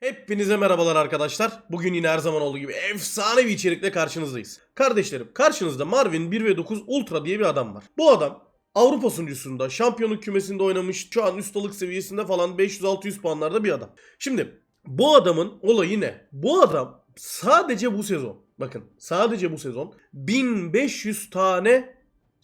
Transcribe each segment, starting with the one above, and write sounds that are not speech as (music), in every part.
Hepinize merhabalar arkadaşlar. Bugün yine her zaman olduğu gibi efsane bir içerikle karşınızdayız. Kardeşlerim karşınızda Marvin 1 ve 9 Ultra diye bir adam var. Bu adam Avrupa sunucusunda şampiyonluk kümesinde oynamış. Şu an ustalık seviyesinde falan 500-600 puanlarda bir adam. Şimdi bu adamın olayı ne? Bu adam sadece bu sezon bakın sadece bu sezon 1500 tane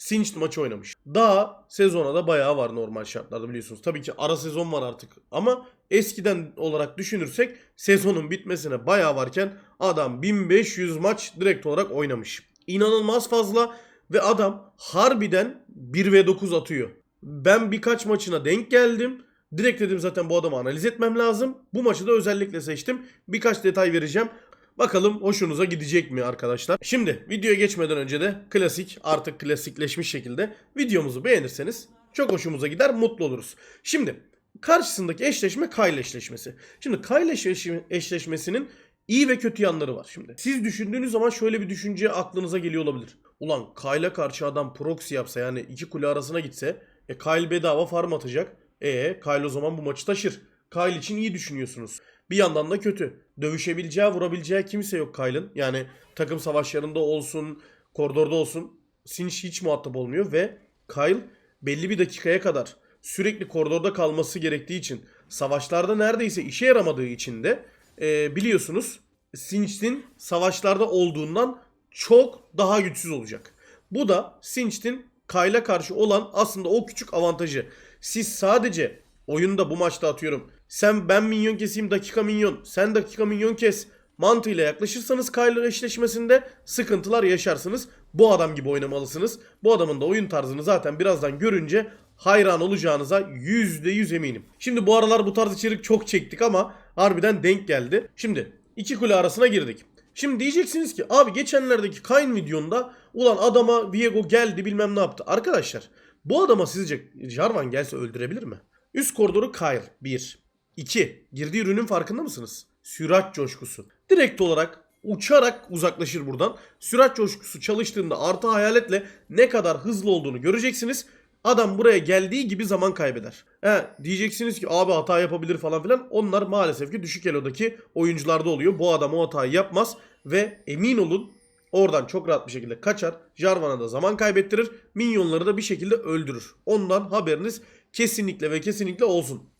Singed maçı oynamış. Daha sezona da bayağı var normal şartlarda biliyorsunuz. Tabii ki ara sezon var artık ama eskiden olarak düşünürsek sezonun bitmesine bayağı varken adam 1500 maç direkt olarak oynamış. İnanılmaz fazla ve adam harbiden 1 ve 9 atıyor. Ben birkaç maçına denk geldim. Direkt dedim zaten bu adamı analiz etmem lazım. Bu maçı da özellikle seçtim. Birkaç detay vereceğim. Bakalım hoşunuza gidecek mi arkadaşlar? Şimdi videoya geçmeden önce de klasik artık klasikleşmiş şekilde videomuzu beğenirseniz çok hoşumuza gider mutlu oluruz. Şimdi karşısındaki eşleşme Kyle eşleşmesi. Şimdi Kyle eşleşme- eşleşmesinin iyi ve kötü yanları var şimdi. Siz düşündüğünüz zaman şöyle bir düşünce aklınıza geliyor olabilir. Ulan Kyle'a karşı adam proxy yapsa yani iki kule arasına gitse e Kyle bedava farm atacak. E Kyle o zaman bu maçı taşır. Kyle için iyi düşünüyorsunuz. Bir yandan da kötü. Dövüşebileceği, vurabileceği kimse yok Kyle'ın. Yani takım savaşlarında olsun, koridorda olsun Sinch hiç muhatap olmuyor ve Kyle belli bir dakikaya kadar sürekli koridorda kalması gerektiği için savaşlarda neredeyse işe yaramadığı için de e, biliyorsunuz Sinch'in savaşlarda olduğundan çok daha güçsüz olacak. Bu da Sinch'in Kyle'a karşı olan aslında o küçük avantajı. Siz sadece oyunda bu maçta atıyorum. Sen ben minyon keseyim dakika minyon. Sen dakika minyon kes. Mantığıyla yaklaşırsanız Kyler eşleşmesinde sıkıntılar yaşarsınız. Bu adam gibi oynamalısınız. Bu adamın da oyun tarzını zaten birazdan görünce hayran olacağınıza %100 eminim. Şimdi bu aralar bu tarz içerik çok çektik ama harbiden denk geldi. Şimdi iki kule arasına girdik. Şimdi diyeceksiniz ki abi geçenlerdeki Kayn videonda ulan adama Viego geldi bilmem ne yaptı. Arkadaşlar bu adama sizce Jarvan gelse öldürebilir mi? Üst koridoru Kyle 1. 2. Girdiği ürünün farkında mısınız? Sürat coşkusu. Direkt olarak uçarak uzaklaşır buradan. Sürat coşkusu çalıştığında artı hayaletle ne kadar hızlı olduğunu göreceksiniz. Adam buraya geldiği gibi zaman kaybeder. He, diyeceksiniz ki abi hata yapabilir falan filan. Onlar maalesef ki düşük elodaki oyuncularda oluyor. Bu adam o hatayı yapmaz ve emin olun oradan çok rahat bir şekilde kaçar. Jarvan'a da zaman kaybettirir. Minyonları da bir şekilde öldürür. Ondan haberiniz kesinlikle ve kesinlikle olsun.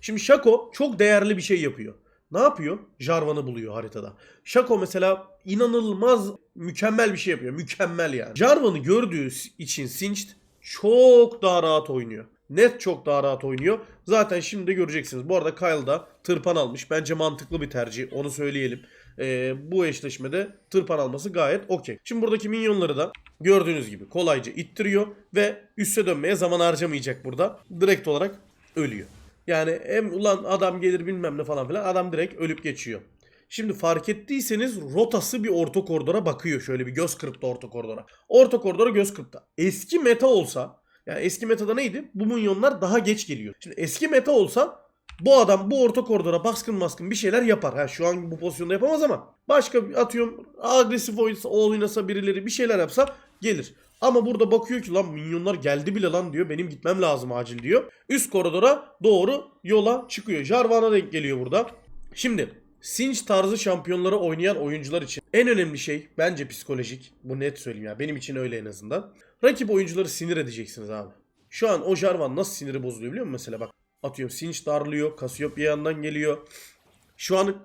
Şimdi Shaco çok değerli bir şey yapıyor. Ne yapıyor? Jarvan'ı buluyor haritada. Shaco mesela inanılmaz mükemmel bir şey yapıyor. Mükemmel yani. Jarvan'ı gördüğü için Singed çok daha rahat oynuyor. Net çok daha rahat oynuyor. Zaten şimdi de göreceksiniz. Bu arada Kyle da tırpan almış. Bence mantıklı bir tercih. Onu söyleyelim. Ee, bu eşleşmede tırpan alması gayet okey. Şimdi buradaki minyonları da gördüğünüz gibi kolayca ittiriyor ve üste dönmeye zaman harcamayacak burada. Direkt olarak ölüyor. Yani hem ulan adam gelir bilmem ne falan filan adam direkt ölüp geçiyor. Şimdi fark ettiyseniz rotası bir orta koridora bakıyor. Şöyle bir göz kırptı orta koridora. Orta koridora göz kırptı. Eski meta olsa yani eski metada neydi? Bu minyonlar daha geç geliyor. Şimdi eski meta olsa bu adam bu orta koridora baskın baskın bir şeyler yapar. Ha şu an bu pozisyonda yapamaz ama başka bir atıyorum agresif oynasa, oynasa birileri bir şeyler yapsa gelir. Ama burada bakıyor ki lan minyonlar geldi bile lan diyor. Benim gitmem lazım acil diyor. Üst koridora doğru yola çıkıyor. Jarvan'a denk geliyor burada. Şimdi Sinch tarzı şampiyonları oynayan oyuncular için en önemli şey bence psikolojik. Bu net söyleyeyim ya. Benim için öyle en azından. Rakip oyuncuları sinir edeceksiniz abi. Şu an o Jarvan nasıl siniri bozuluyor biliyor musun mesela bak. Atıyorum Sinch darlıyor. Cassiopeia yandan geliyor. Şu an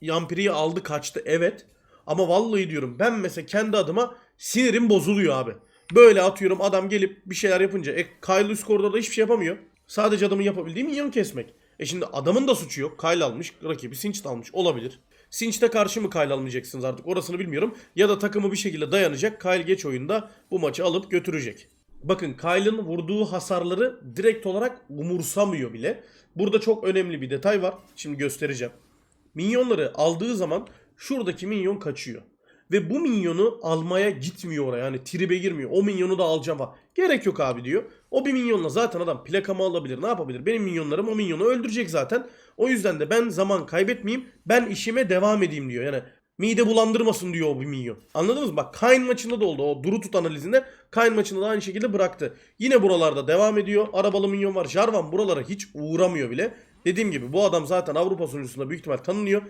Yampiri'yi aldı kaçtı evet. Ama vallahi diyorum ben mesela kendi adıma sinirim bozuluyor abi. Böyle atıyorum adam gelip bir şeyler yapınca. E Kyle üst koridorda hiçbir şey yapamıyor. Sadece adamın yapabildiği minyon kesmek. E şimdi adamın da suçu yok. Kyle almış. Rakibi Sinch almış. Olabilir. Sinch'te karşı mı Kyle almayacaksınız artık orasını bilmiyorum. Ya da takımı bir şekilde dayanacak. Kyle geç oyunda bu maçı alıp götürecek. Bakın Kyle'ın vurduğu hasarları direkt olarak umursamıyor bile. Burada çok önemli bir detay var. Şimdi göstereceğim. Minyonları aldığı zaman şuradaki minyon kaçıyor. Ve bu minyonu almaya gitmiyor oraya. Yani tribe girmiyor. O minyonu da alacağım falan. Gerek yok abi diyor. O bir minyonla zaten adam plakamı alabilir. Ne yapabilir? Benim minyonlarım o minyonu öldürecek zaten. O yüzden de ben zaman kaybetmeyeyim. Ben işime devam edeyim diyor. Yani mide bulandırmasın diyor o bir minyon. Anladınız mı? Bak Kayn maçında da oldu. O duru tut analizinde Kayn maçında da aynı şekilde bıraktı. Yine buralarda devam ediyor. Arabalı minyon var. Jarvan buralara hiç uğramıyor bile. Dediğim gibi bu adam zaten Avrupa sunucusunda büyük ihtimal tanınıyor.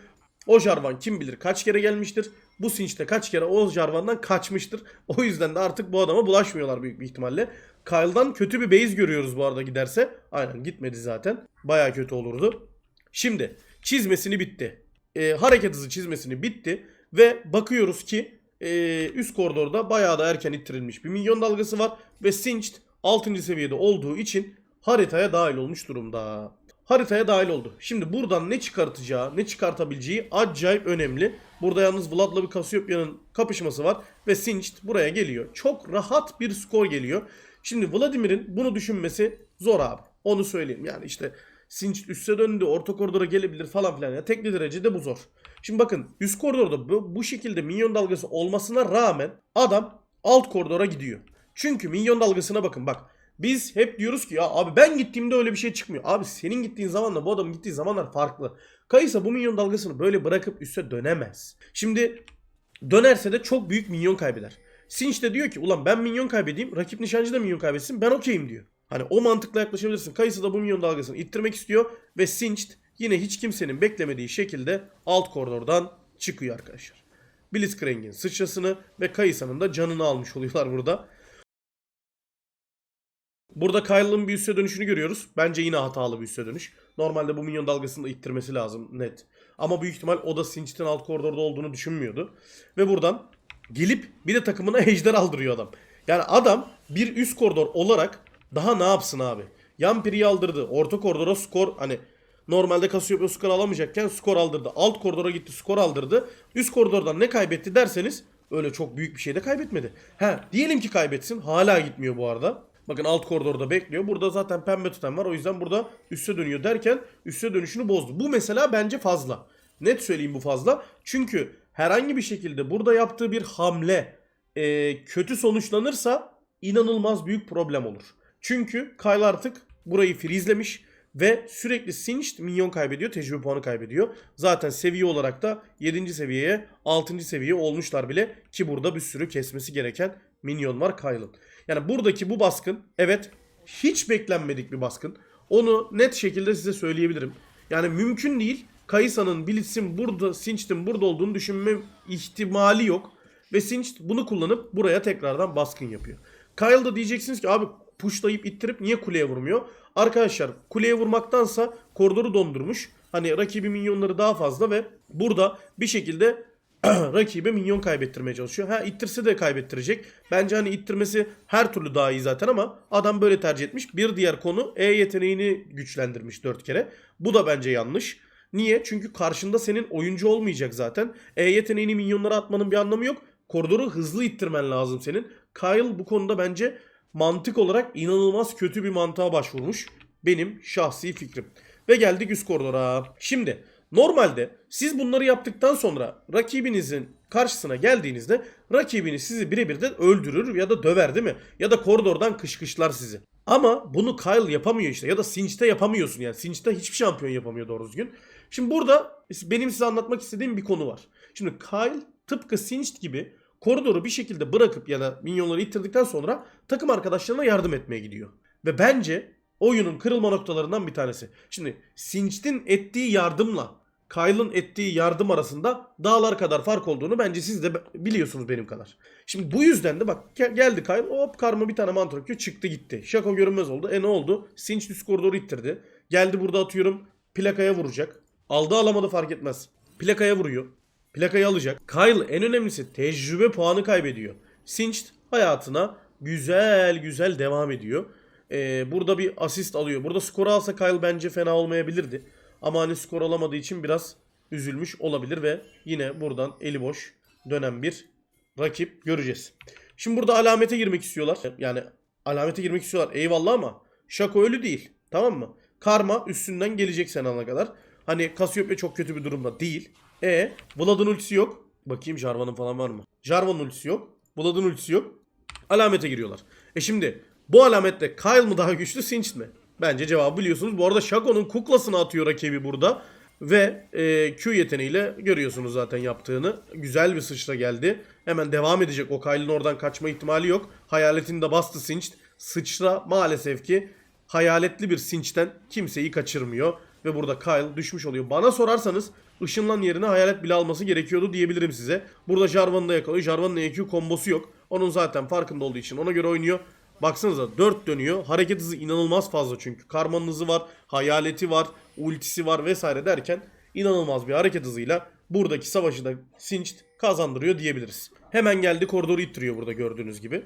O Jarvan kim bilir kaç kere gelmiştir. Bu Sinch'te kaç kere o Jarvan'dan kaçmıştır. O yüzden de artık bu adama bulaşmıyorlar büyük bir ihtimalle. Kyle'dan kötü bir base görüyoruz bu arada giderse. Aynen gitmedi zaten. Baya kötü olurdu. Şimdi çizmesini bitti. Ee, hareket hızı çizmesini bitti. Ve bakıyoruz ki ee, üst koridorda bayağı da erken ittirilmiş bir milyon dalgası var. Ve Singed 6. seviyede olduğu için haritaya dahil olmuş durumda. Haritaya dahil oldu. Şimdi buradan ne çıkartacağı, ne çıkartabileceği acayip önemli. Burada yalnız Vlad'la bir Cassiopea'nın kapışması var. Ve Singed buraya geliyor. Çok rahat bir skor geliyor. Şimdi Vladimir'in bunu düşünmesi zor abi. Onu söyleyeyim. Yani işte Singed üste döndü, orta koridora gelebilir falan filan. Ya tekli derecede bu zor. Şimdi bakın üst koridorda bu, bu şekilde minyon dalgası olmasına rağmen adam alt koridora gidiyor. Çünkü minyon dalgasına bakın bak. Biz hep diyoruz ki ya abi ben gittiğimde öyle bir şey çıkmıyor. Abi senin gittiğin zamanla bu adamın gittiği zamanlar farklı. Kayısa bu minyon dalgasını böyle bırakıp üste dönemez. Şimdi dönerse de çok büyük minyon kaybeder. Sinch de diyor ki ulan ben minyon kaybedeyim rakip nişancı da minyon kaybetsin ben okeyim diyor. Hani o mantıkla yaklaşabilirsin. Kayısı da bu minyon dalgasını ittirmek istiyor ve Sinch yine hiç kimsenin beklemediği şekilde alt koridordan çıkıyor arkadaşlar. Blitzcrank'in sıçrasını ve Kayısa'nın da canını almış oluyorlar burada. Burada Kyle'ın bir üste dönüşünü görüyoruz. Bence yine hatalı bir üste dönüş. Normalde bu minyon dalgasını da ittirmesi lazım net. Ama büyük ihtimal o da Sinch'ten alt koridorda olduğunu düşünmüyordu. Ve buradan gelip bir de takımına (laughs) ejder aldırıyor adam. Yani adam bir üst koridor olarak daha ne yapsın abi? Yampiri'yi aldırdı. Orta koridora skor hani normalde Cassiopeia skor alamayacakken skor aldırdı. Alt koridora gitti skor aldırdı. Üst koridordan ne kaybetti derseniz öyle çok büyük bir şey de kaybetmedi. Ha diyelim ki kaybetsin. Hala gitmiyor bu arada. Bakın alt koridorda bekliyor. Burada zaten pembe tutan var. O yüzden burada üste dönüyor derken üste dönüşünü bozdu. Bu mesela bence fazla. Net söyleyeyim bu fazla. Çünkü herhangi bir şekilde burada yaptığı bir hamle e, kötü sonuçlanırsa inanılmaz büyük problem olur. Çünkü Kyle artık burayı freezelemiş ve sürekli Singed minyon kaybediyor, tecrübe puanı kaybediyor. Zaten seviye olarak da 7. seviyeye, 6. seviyeye olmuşlar bile ki burada bir sürü kesmesi gereken minyon var Kyle'ın. Yani buradaki bu baskın evet hiç beklenmedik bir baskın. Onu net şekilde size söyleyebilirim. Yani mümkün değil. Kayısa'nın, Blitz'in burada, Sinch'in burada olduğunu düşünme ihtimali yok. Ve Sinch bunu kullanıp buraya tekrardan baskın yapıyor. Kyle da diyeceksiniz ki abi pushlayıp ittirip niye kuleye vurmuyor? Arkadaşlar kuleye vurmaktansa koridoru dondurmuş. Hani rakibi minyonları daha fazla ve burada bir şekilde (clears throat) rakibe minyon kaybettirmeye çalışıyor. Ha ittirse de kaybettirecek. Bence hani ittirmesi her türlü daha iyi zaten ama adam böyle tercih etmiş. Bir diğer konu E yeteneğini güçlendirmiş 4 kere. Bu da bence yanlış. Niye? Çünkü karşında senin oyuncu olmayacak zaten. E yeteneğini minyonlara atmanın bir anlamı yok. Koridoru hızlı ittirmen lazım senin. Kyle bu konuda bence mantık olarak inanılmaz kötü bir mantığa başvurmuş. Benim şahsi fikrim. Ve geldik üst koridora. Şimdi normalde siz bunları yaptıktan sonra rakibinizin karşısına geldiğinizde rakibiniz sizi birebir de öldürür ya da döver değil mi? Ya da koridordan kışkışlar sizi. Ama bunu Kyle yapamıyor işte ya da Sinch'te yapamıyorsun yani. Sinch'te hiçbir şampiyon yapamıyor doğru düzgün. Şimdi burada benim size anlatmak istediğim bir konu var. Şimdi Kyle tıpkı Sinch gibi koridoru bir şekilde bırakıp ya da minyonları ittirdikten sonra takım arkadaşlarına yardım etmeye gidiyor. Ve bence oyunun kırılma noktalarından bir tanesi. Şimdi Sinch'in ettiği yardımla Kyle'ın ettiği yardım arasında dağlar kadar fark olduğunu bence siz de biliyorsunuz benim kadar. Şimdi bu yüzden de bak geldi Kyle hop karma bir tane mantra atıyor çıktı gitti. Şako görünmez oldu. E ne oldu? Üst koridoru ittirdi. Geldi burada atıyorum plakaya vuracak. Aldı alamadı fark etmez. Plakaya vuruyor. Plakayı alacak. Kyle en önemlisi tecrübe puanı kaybediyor. Sinch hayatına güzel güzel devam ediyor. Ee, burada bir asist alıyor. Burada skoru alsa Kyle bence fena olmayabilirdi. Ama hani skor alamadığı için biraz üzülmüş olabilir ve yine buradan eli boş dönen bir rakip göreceğiz. Şimdi burada alamete girmek istiyorlar. Yani alamete girmek istiyorlar eyvallah ama Şako ölü değil. Tamam mı? Karma üstünden gelecek sen ana kadar. Hani Cassiopeia çok kötü bir durumda değil. E Vlad'ın ultisi yok. Bakayım Jarvan'ın falan var mı? Jarvan'ın ultisi yok. Vlad'ın ultisi yok. Alamete giriyorlar. E şimdi bu alamette Kyle mı daha güçlü Sinch mi? Bence cevabı biliyorsunuz. Bu arada Shaco'nun kuklasını atıyor rakibi burada. Ve e, Q yeteneğiyle görüyorsunuz zaten yaptığını. Güzel bir sıçra geldi. Hemen devam edecek. O Kyle'ın oradan kaçma ihtimali yok. Hayaletini de bastı Sinch. Sıçra maalesef ki hayaletli bir Sinch'ten kimseyi kaçırmıyor. Ve burada Kyle düşmüş oluyor. Bana sorarsanız ışınlan yerine hayalet bile alması gerekiyordu diyebilirim size. Burada Jarvan'ı da yakalıyor. Jarvan'ın EQ kombosu yok. Onun zaten farkında olduğu için ona göre oynuyor. Baksanıza 4 dönüyor. Hareket hızı inanılmaz fazla çünkü. Karmanın hızı var, hayaleti var, ultisi var vesaire derken inanılmaz bir hareket hızıyla buradaki savaşı da Singed kazandırıyor diyebiliriz. Hemen geldi koridoru ittiriyor burada gördüğünüz gibi.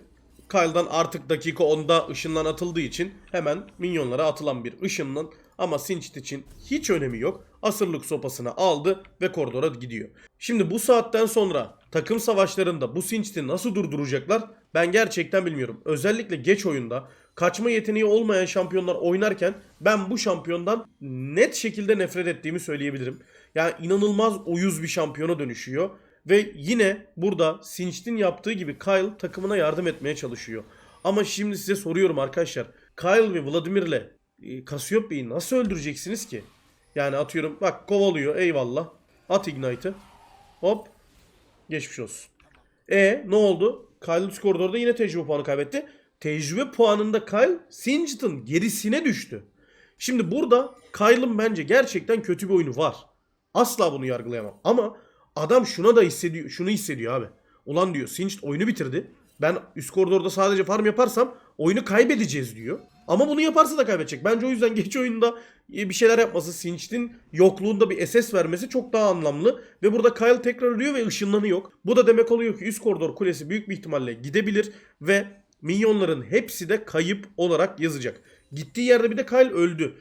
Kyle'dan artık dakika 10'da ışınlan atıldığı için hemen minyonlara atılan bir ışınlan ama Singed için hiç önemi yok. Asırlık sopasını aldı ve koridora gidiyor. Şimdi bu saatten sonra takım savaşlarında bu Singed'i nasıl durduracaklar ben gerçekten bilmiyorum. Özellikle geç oyunda kaçma yeteneği olmayan şampiyonlar oynarken ben bu şampiyondan net şekilde nefret ettiğimi söyleyebilirim. Yani inanılmaz uyuz bir şampiyona dönüşüyor. Ve yine burada Sinch'in yaptığı gibi Kyle takımına yardım etmeye çalışıyor. Ama şimdi size soruyorum arkadaşlar. Kyle ve Vladimir'le e, Cassiopeia'yı nasıl öldüreceksiniz ki? Yani atıyorum bak kovalıyor eyvallah. At Ignite'ı. Hop. Geçmiş olsun. E ne oldu? Kyle koridorda yine tecrübe puanı kaybetti. Tecrübe puanında Kyle Singed'ın gerisine düştü. Şimdi burada Kyle'ın bence gerçekten kötü bir oyunu var. Asla bunu yargılayamam. Ama adam şuna da hissediyor, şunu hissediyor abi. Ulan diyor Singed oyunu bitirdi. Ben üst koridorda sadece farm yaparsam oyunu kaybedeceğiz diyor. Ama bunu yaparsa da kaybedecek. Bence o yüzden (laughs) geç oyunda e, bir şeyler yapması, Singed'in yokluğunda bir SS vermesi çok daha anlamlı. Ve burada Kyle tekrar ölüyor ve ışınlanı yok. Bu da demek oluyor ki üst koridor kulesi büyük bir ihtimalle gidebilir ve minyonların hepsi de kayıp olarak yazacak. Gittiği yerde bir de Kyle öldü.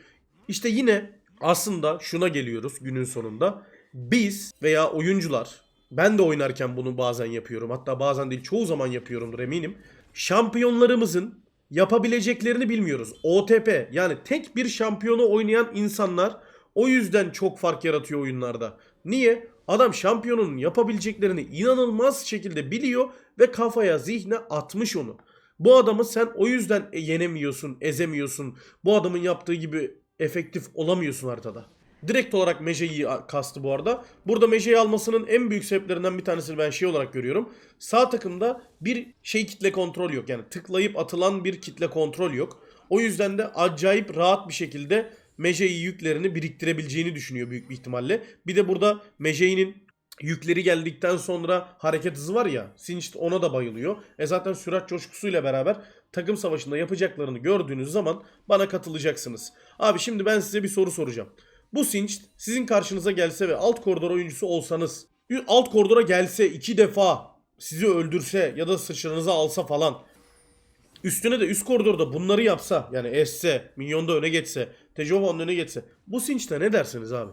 İşte yine aslında şuna geliyoruz günün sonunda. Biz veya oyuncular ben de oynarken bunu bazen yapıyorum. Hatta bazen değil çoğu zaman yapıyorumdur eminim. Şampiyonlarımızın yapabileceklerini bilmiyoruz. OTP yani tek bir şampiyonu oynayan insanlar o yüzden çok fark yaratıyor oyunlarda. Niye? Adam şampiyonun yapabileceklerini inanılmaz şekilde biliyor ve kafaya zihne atmış onu. Bu adamı sen o yüzden yenemiyorsun, ezemiyorsun. Bu adamın yaptığı gibi efektif olamıyorsun haritada. Direkt olarak Meje'yi kastı bu arada. Burada Meje'yi almasının en büyük sebeplerinden bir tanesini ben şey olarak görüyorum. Sağ takımda bir şey kitle kontrol yok. Yani tıklayıp atılan bir kitle kontrol yok. O yüzden de acayip rahat bir şekilde Meje'yi yüklerini biriktirebileceğini düşünüyor büyük bir ihtimalle. Bir de burada Meje'nin yükleri geldikten sonra hareket hızı var ya Singed ona da bayılıyor. E zaten sürat coşkusuyla beraber takım savaşında yapacaklarını gördüğünüz zaman bana katılacaksınız. Abi şimdi ben size bir soru soracağım. Bu Singed sizin karşınıza gelse ve alt koridor oyuncusu olsanız alt koridora gelse iki defa sizi öldürse ya da sıçranızı alsa falan üstüne de üst koridorda bunları yapsa yani esse, minyonda öne geçse, Tejovan öne geçse bu Singed'e ne dersiniz abi?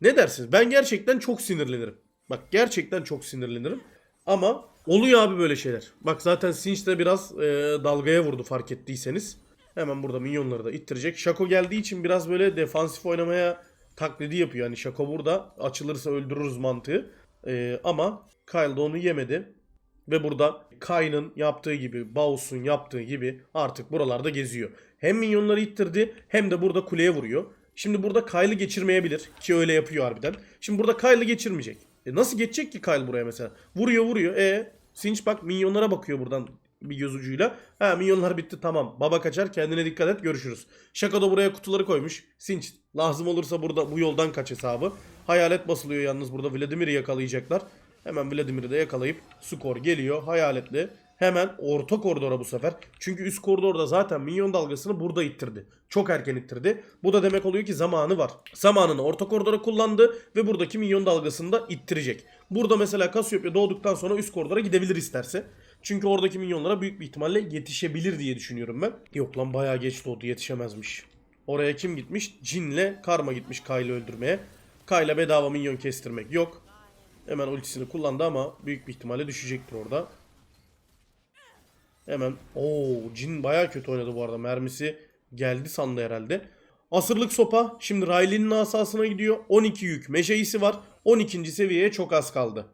Ne dersiniz? Ben gerçekten çok sinirlenirim. Bak gerçekten çok sinirlenirim. Ama oluyor abi böyle şeyler. Bak zaten Sinch de biraz e, dalgaya vurdu fark ettiyseniz. Hemen burada minyonları da ittirecek. Şako geldiği için biraz böyle defansif oynamaya taklidi yapıyor. Yani Şako burada açılırsa öldürürüz mantığı. E, ama Kyle da onu yemedi. Ve burada Kay'ın yaptığı gibi, Baus'un yaptığı gibi artık buralarda geziyor. Hem minyonları ittirdi hem de burada kuleye vuruyor. Şimdi burada Kyle'ı geçirmeyebilir ki öyle yapıyor harbiden. Şimdi burada Kyle'ı geçirmeyecek. E nasıl geçecek ki Kyle buraya mesela? Vuruyor vuruyor. E Sinch bak minyonlara bakıyor buradan bir göz ucuyla. Ha minyonlar bitti tamam. Baba kaçar kendine dikkat et görüşürüz. Şaka da buraya kutuları koymuş. Sinch lazım olursa burada bu yoldan kaç hesabı. Hayalet basılıyor yalnız burada Vladimir'i yakalayacaklar. Hemen Vladimir'i de yakalayıp skor geliyor. Hayaletli hemen orta koridora bu sefer. Çünkü üst koridorda zaten minyon dalgasını burada ittirdi. Çok erken ittirdi. Bu da demek oluyor ki zamanı var. Zamanını orta koridora kullandı ve buradaki minyon dalgasını da ittirecek. Burada mesela Cassiopeia doğduktan sonra üst koridora gidebilir isterse. Çünkü oradaki minyonlara büyük bir ihtimalle yetişebilir diye düşünüyorum ben. Yok lan bayağı geç doğdu yetişemezmiş. Oraya kim gitmiş? Jin'le Karma gitmiş Kyle'ı öldürmeye. Kyle'a bedava minyon kestirmek yok. Hemen ultisini kullandı ama büyük bir ihtimalle düşecektir orada. Hemen o Jin bayağı kötü oynadı bu arada. Mermisi geldi sandı herhalde. Asırlık sopa şimdi Riley'nin asasına gidiyor. 12 yük meşeisi var. 12. seviyeye çok az kaldı.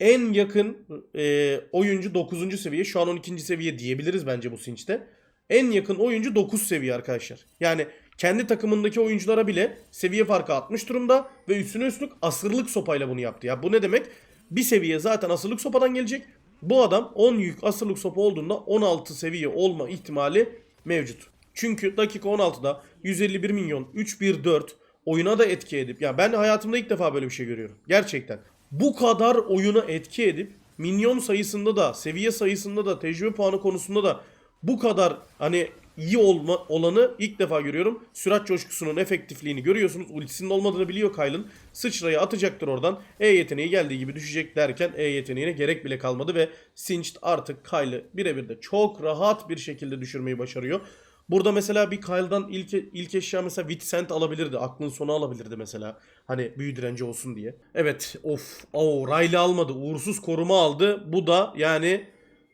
En yakın e, oyuncu 9. seviye. Şu an 12. seviye diyebiliriz bence bu Sinch'te. En yakın oyuncu 9 seviye arkadaşlar. Yani kendi takımındaki oyunculara bile seviye farkı atmış durumda ve üstüne üstlük asırlık sopayla bunu yaptı. Ya bu ne demek? Bir seviye zaten asırlık sopadan gelecek. Bu adam 10 yük asırlık sopa olduğunda 16 seviye olma ihtimali mevcut. Çünkü dakika 16'da 151 milyon 314 oyuna da etki edip ya ben hayatımda ilk defa böyle bir şey görüyorum. Gerçekten. Bu kadar oyuna etki edip minyon sayısında da, seviye sayısında da, tecrübe puanı konusunda da bu kadar hani iyi olma olanı ilk defa görüyorum. Sürat coşkusunun efektifliğini görüyorsunuz. Ultisinin olmadığını biliyor Kyle'ın. Sıçrayı atacaktır oradan. E yeteneği geldiği gibi düşecek derken E yeteneğine gerek bile kalmadı ve Singed artık Kyle'ı birebir de çok rahat bir şekilde düşürmeyi başarıyor. Burada mesela bir Kyle'dan ilk, ilk eşya mesela Vitsent alabilirdi. Aklın sonu alabilirdi mesela. Hani büyü direnci olsun diye. Evet of. Oo, Riley almadı. Uğursuz koruma aldı. Bu da yani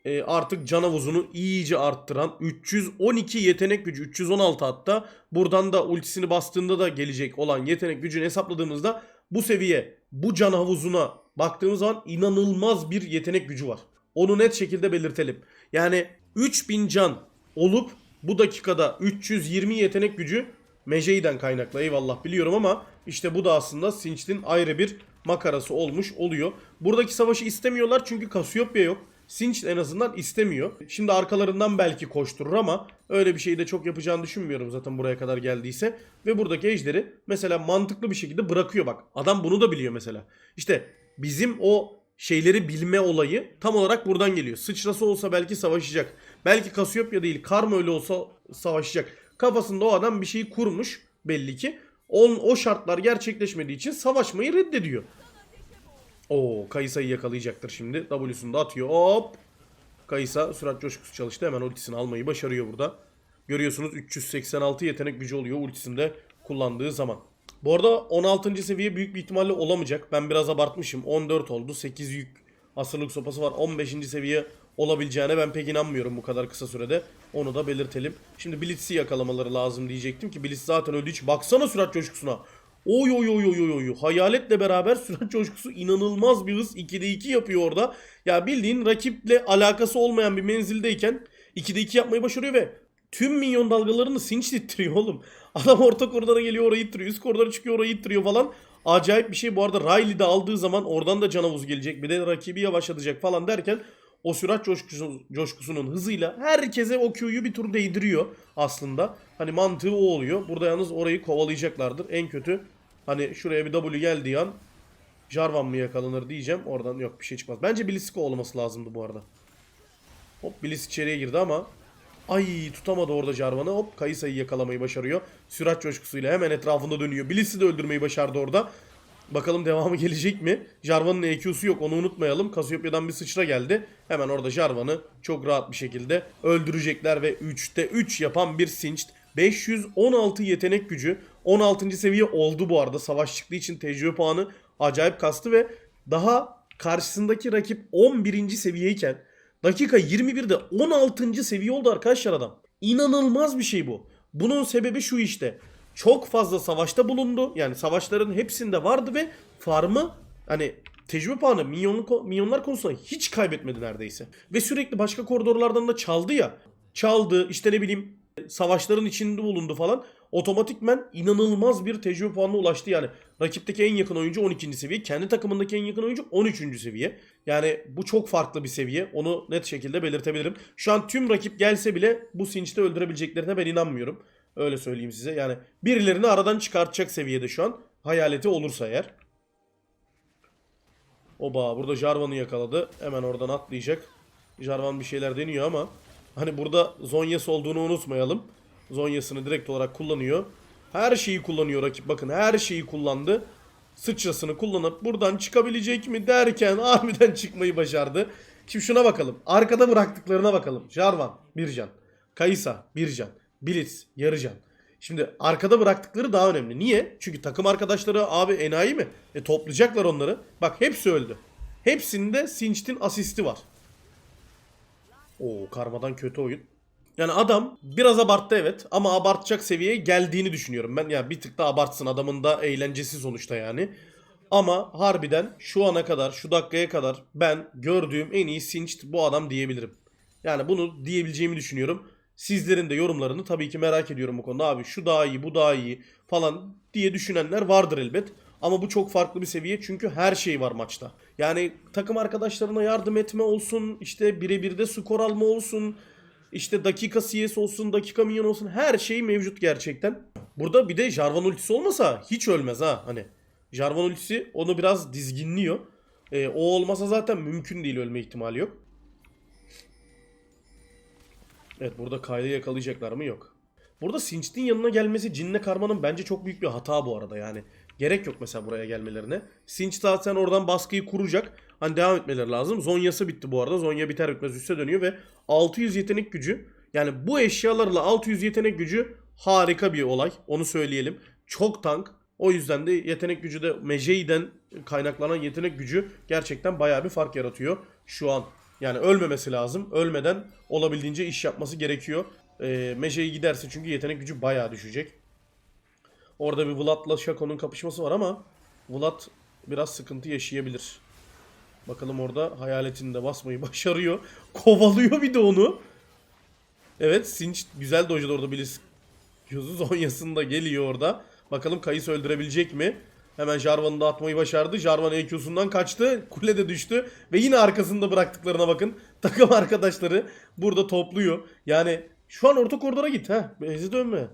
e, artık can havuzunu iyice arttıran 312 yetenek gücü 316 hatta buradan da ultisini bastığında da gelecek olan yetenek gücünü hesapladığımızda bu seviye bu can havuzuna baktığımız zaman inanılmaz bir yetenek gücü var. Onu net şekilde belirtelim. Yani 3000 can olup bu dakikada 320 yetenek gücü Mejei'den kaynaklı eyvallah biliyorum ama işte bu da aslında Sinch'in ayrı bir makarası olmuş oluyor. Buradaki savaşı istemiyorlar çünkü Cassiopeia yok. Sinch en azından istemiyor. Şimdi arkalarından belki koşturur ama öyle bir şeyi de çok yapacağını düşünmüyorum zaten buraya kadar geldiyse. Ve buradaki ejderi mesela mantıklı bir şekilde bırakıyor bak. Adam bunu da biliyor mesela. İşte bizim o şeyleri bilme olayı tam olarak buradan geliyor. Sıçrası olsa belki savaşacak. Belki Cassiopeia değil Karma öyle olsa savaşacak. Kafasında o adam bir şeyi kurmuş belli ki. O, o şartlar gerçekleşmediği için savaşmayı reddediyor. Oo Kayısa'yı yakalayacaktır şimdi. W'sunu da atıyor. Hop. Kayısa sürat coşkusu çalıştı. Hemen ultisini almayı başarıyor burada. Görüyorsunuz 386 yetenek gücü oluyor ultisinde kullandığı zaman. Bu arada 16. seviye büyük bir ihtimalle olamayacak. Ben biraz abartmışım. 14 oldu. 8 yük asırlık sopası var. 15. seviye olabileceğine ben pek inanmıyorum bu kadar kısa sürede. Onu da belirtelim. Şimdi Blitz'i yakalamaları lazım diyecektim ki Blitz zaten öldüğü için. Baksana sürat coşkusuna. Oy oy oy oy oy oy. Hayaletle beraber sürat coşkusu inanılmaz bir hız. 2'de 2 yapıyor orada. Ya bildiğin rakiple alakası olmayan bir menzildeyken 2'de 2 yapmayı başarıyor ve tüm minyon dalgalarını sinç ittiriyor oğlum. Adam orta koridora geliyor orayı ittiriyor. Üst koridora çıkıyor orayı ittiriyor falan. Acayip bir şey. Bu arada Riley de aldığı zaman oradan da canavuz gelecek. Bir de rakibi yavaşlatacak falan derken o sürat coşkusu, coşkusunun hızıyla herkese o Q'yu bir tur değdiriyor aslında. Hani mantığı o oluyor. Burada yalnız orayı kovalayacaklardır. En kötü hani şuraya bir W geldiği an Jarvan mı yakalanır diyeceğim. Oradan yok bir şey çıkmaz. Bence Blitzko olması lazımdı bu arada. Hop Blitz içeriye girdi ama Ay tutamadı orada Jarvan'ı. Hop Kayısa'yı yakalamayı başarıyor. Sürat coşkusuyla hemen etrafında dönüyor. Blitz'i de öldürmeyi başardı orada. Bakalım devamı gelecek mi? Jarvan'ın EQ'su yok onu unutmayalım. Kasiopya'dan bir sıçra geldi. Hemen orada Jarvan'ı çok rahat bir şekilde öldürecekler ve 3'te 3 yapan bir Singed. 516 yetenek gücü. 16. seviye oldu bu arada. Savaş çıktığı için tecrübe puanı acayip kastı ve daha karşısındaki rakip 11. seviyeyken dakika 21'de 16. seviye oldu arkadaşlar adam. İnanılmaz bir şey bu. Bunun sebebi şu işte. Çok fazla savaşta bulundu. Yani savaşların hepsinde vardı ve farmı hani tecrübe puanı minyonlu, minyonlar konusunda hiç kaybetmedi neredeyse. Ve sürekli başka koridorlardan da çaldı ya. Çaldı işte ne bileyim savaşların içinde bulundu falan. Otomatikmen inanılmaz bir tecrübe puanına ulaştı yani. Rakipteki en yakın oyuncu 12. seviye. Kendi takımındaki en yakın oyuncu 13. seviye. Yani bu çok farklı bir seviye. Onu net şekilde belirtebilirim. Şu an tüm rakip gelse bile bu Sinch'te öldürebileceklerine ben inanmıyorum. Öyle söyleyeyim size. Yani birilerini aradan çıkartacak seviyede şu an. Hayaleti olursa eğer. Oba burada Jarvan'ı yakaladı. Hemen oradan atlayacak. Jarvan bir şeyler deniyor ama hani burada Zonyas olduğunu unutmayalım. Zonyas'ını direkt olarak kullanıyor. Her şeyi kullanıyor rakip. Bakın her şeyi kullandı. Sıçrasını kullanıp buradan çıkabilecek mi derken (laughs) harbiden çıkmayı başardı. Şimdi şuna bakalım. Arkada bıraktıklarına bakalım. Jarvan bir can. Kaysa bir can. Blitz yarı can. Şimdi arkada bıraktıkları daha önemli. Niye? Çünkü takım arkadaşları abi enayi mi? E toplayacaklar onları. Bak hepsi öldü. Hepsinde Sinch'in asisti var. Oo karmadan kötü oyun. Yani adam biraz abarttı evet ama abartacak seviyeye geldiğini düşünüyorum ben. Yani bir tık da abartsın adamın da eğlencesi sonuçta yani. Ama harbiden şu ana kadar şu dakikaya kadar ben gördüğüm en iyi Singed bu adam diyebilirim. Yani bunu diyebileceğimi düşünüyorum. Sizlerin de yorumlarını tabii ki merak ediyorum bu konuda. Abi şu daha iyi bu daha iyi falan diye düşünenler vardır elbet. Ama bu çok farklı bir seviye çünkü her şey var maçta. Yani takım arkadaşlarına yardım etme olsun, işte birebir de skor alma olsun, işte dakika CS olsun, dakika minyon olsun her şey mevcut gerçekten. burada bir de Jarvan ultisi olmasa hiç ölmez ha. Hani Jarvan ultisi onu biraz dizginliyor. Ee, o olmasa zaten mümkün değil ölme ihtimali yok. Evet burada kaydı yakalayacaklar mı? Yok. Burada Sinch'in yanına gelmesi Cinle Karma'nın bence çok büyük bir hata bu arada yani. Gerek yok mesela buraya gelmelerine. Sinch zaten oradan baskıyı kuracak. Hani devam etmeleri lazım. Zonya'sı bitti bu arada. Zonya biter bitmez üste dönüyor ve 600 yetenek gücü. Yani bu eşyalarla 600 yetenek gücü harika bir olay. Onu söyleyelim. Çok tank. O yüzden de yetenek gücü de Mejei'den kaynaklanan yetenek gücü gerçekten bayağı bir fark yaratıyor şu an. Yani ölmemesi lazım. Ölmeden olabildiğince iş yapması gerekiyor. Ee, Mejei giderse çünkü yetenek gücü bayağı düşecek. Orada bir Vlad'la Shaco'nun kapışması var ama Vlad biraz sıkıntı yaşayabilir. Bakalım orada hayaletini de basmayı (laughs) başarıyor. Kovalıyor bir de onu. Evet Sinch güzel dojladı orada Bliss. Gözü Zonya'sında geliyor orada. Bakalım Kayıs öldürebilecek mi? Hemen Jarvan'ı da atmayı başardı. Jarvan EQ'sundan kaçtı. Kule de düştü. Ve yine arkasında bıraktıklarına bakın. (laughs) Takım arkadaşları burada topluyor. Yani şu an orta koridora git ha. Bezi dönme.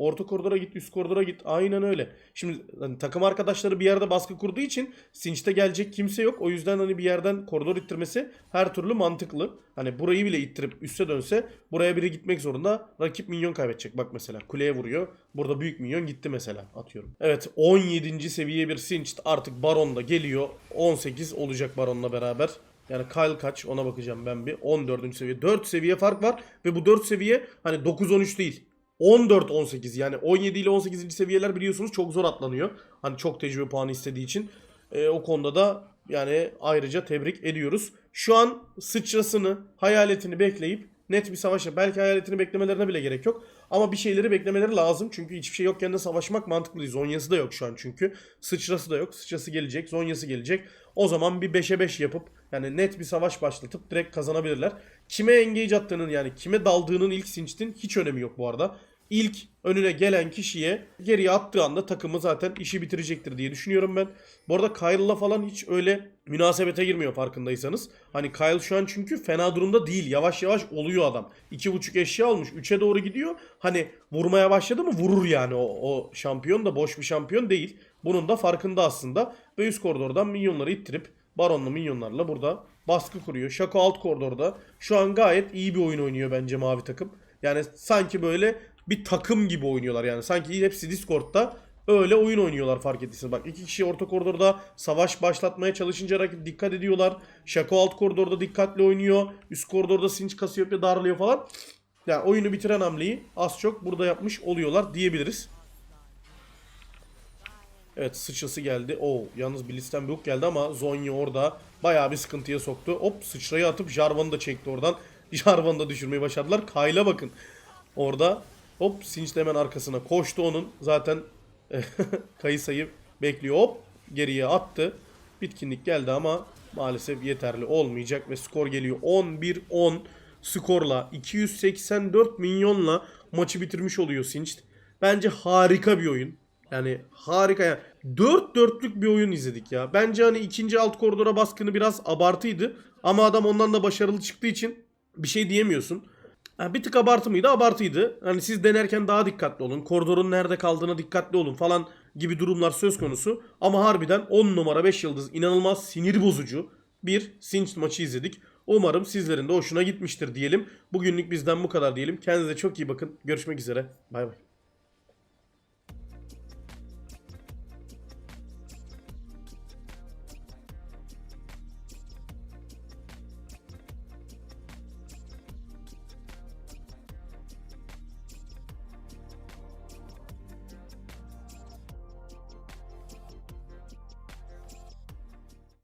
Orta koridora git, üst koridora git. Aynen öyle. Şimdi hani takım arkadaşları bir yerde baskı kurduğu için Sinch'te gelecek kimse yok. O yüzden hani bir yerden koridor ittirmesi her türlü mantıklı. Hani burayı bile ittirip üste dönse buraya biri gitmek zorunda. Rakip minyon kaybedecek. Bak mesela kuleye vuruyor. Burada büyük minyon gitti mesela atıyorum. Evet 17. seviye bir Sinch artık Baron da geliyor. 18 olacak Baron'la beraber. Yani Kyle kaç ona bakacağım ben bir. 14. seviye. 4 seviye fark var ve bu 4 seviye hani 9-13 değil. 14-18 yani 17 ile 18. seviyeler biliyorsunuz çok zor atlanıyor. Hani çok tecrübe puanı istediği için. Ee, o konuda da yani ayrıca tebrik ediyoruz. Şu an sıçrasını, hayaletini bekleyip net bir savaşa belki hayaletini beklemelerine bile gerek yok. Ama bir şeyleri beklemeleri lazım. Çünkü hiçbir şey yokken de savaşmak mantıklı değil. Zonyası da yok şu an çünkü. Sıçrası da yok. Sıçrası gelecek. Zonyası gelecek. O zaman bir 5'e 5 yapıp yani net bir savaş başlatıp direkt kazanabilirler. Kime engage attığının yani kime daldığının ilk Sinch'tin hiç önemi yok bu arada. İlk önüne gelen kişiye geriye attığı anda takımı zaten işi bitirecektir diye düşünüyorum ben. Bu arada Kyle'la falan hiç öyle münasebete girmiyor farkındaysanız. Hani Kyle şu an çünkü fena durumda değil. Yavaş yavaş oluyor adam. 2.5 eşya almış. 3'e doğru gidiyor. Hani vurmaya başladı mı vurur yani. O, o şampiyon da boş bir şampiyon değil. Bunun da farkında aslında. Ve üst koridordan minyonları ittirip Baronlu minyonlarla burada baskı kuruyor. Şako alt koridorda şu an gayet iyi bir oyun oynuyor bence mavi takım. Yani sanki böyle bir takım gibi oynuyorlar yani. Sanki hepsi Discord'da öyle oyun oynuyorlar fark ettiyseniz. Bak iki kişi orta koridorda savaş başlatmaya çalışınca rakip dikkat ediyorlar. Şako alt koridorda dikkatli oynuyor. Üst koridorda Sinch Cassiopeia darlıyor falan. Yani oyunu bitiren hamleyi az çok burada yapmış oluyorlar diyebiliriz. Evet sıçrası geldi. Oo yalnız Blitz'ten bir hook geldi ama Zonya orada bayağı bir sıkıntıya soktu. Hop sıçrayı atıp Jarvan'ı da çekti oradan. (laughs) Jarvan'ı da düşürmeyi başardılar. Kyle'a bakın. Orada hop Sinch hemen arkasına koştu onun. Zaten (laughs) Kayısa'yı bekliyor. Hop geriye attı. Bitkinlik geldi ama maalesef yeterli olmayacak ve skor geliyor 11-10 skorla 284 milyonla maçı bitirmiş oluyor Sinch. Bence harika bir oyun. Yani harika yani. 4 dörtlük bir oyun izledik ya. Bence hani ikinci alt koridora baskını biraz abartıydı. Ama adam ondan da başarılı çıktığı için bir şey diyemiyorsun. Ha, bir tık abartı mıydı? Abartıydı. Hani siz denerken daha dikkatli olun. Koridorun nerede kaldığına dikkatli olun falan gibi durumlar söz konusu. Ama harbiden 10 numara 5 yıldız inanılmaz sinir bozucu bir Sinch maçı izledik. Umarım sizlerin de hoşuna gitmiştir diyelim. Bugünlük bizden bu kadar diyelim. Kendinize çok iyi bakın. Görüşmek üzere. Bay bay.